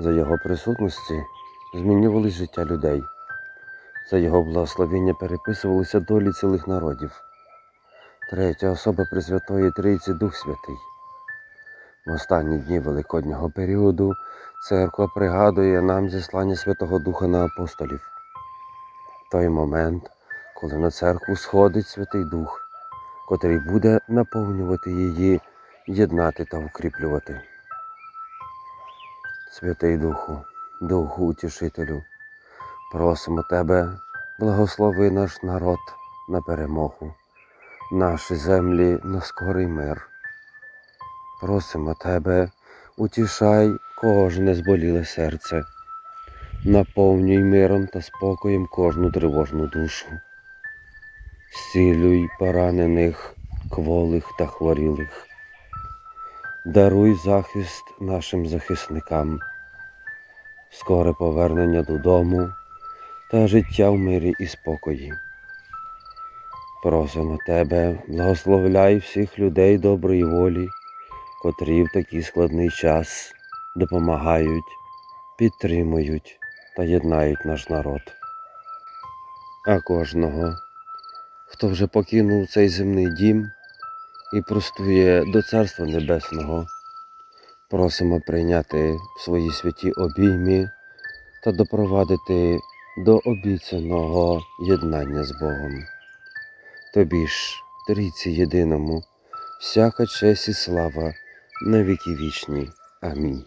За його присутності змінювалось життя людей. За його благословення переписувалися долі цілих народів. Третя особа Пресвятої Трійці Дух Святий. В останні дні Великоднього періоду церква пригадує нам зіслання Святого Духа на апостолів. Той момент, коли на церкву сходить Святий Дух, котрий буде наповнювати її, єднати та укріплювати. Святий Духу, Духу Утішителю, просимо Тебе, благослови наш народ на перемогу, наші землі на скорий мир. Просимо Тебе, утішай кожне зболіле серце, наповнюй миром та спокоєм кожну тривожну душу, зцілюй поранених, кволих та хворілих. Даруй захист нашим захисникам, скоре повернення додому та життя в мирі і спокої. Просимо Тебе, благословляй всіх людей доброї волі, котрі в такий складний час допомагають, підтримують та єднають наш народ. А кожного, хто вже покинув цей земний дім і простує до Царства Небесного, просимо прийняти свої святі обійми та допровадити до обіцяного єднання з Богом. Тобі ж, трійці єдиному, всяка честь і слава на віки вічні. Амінь.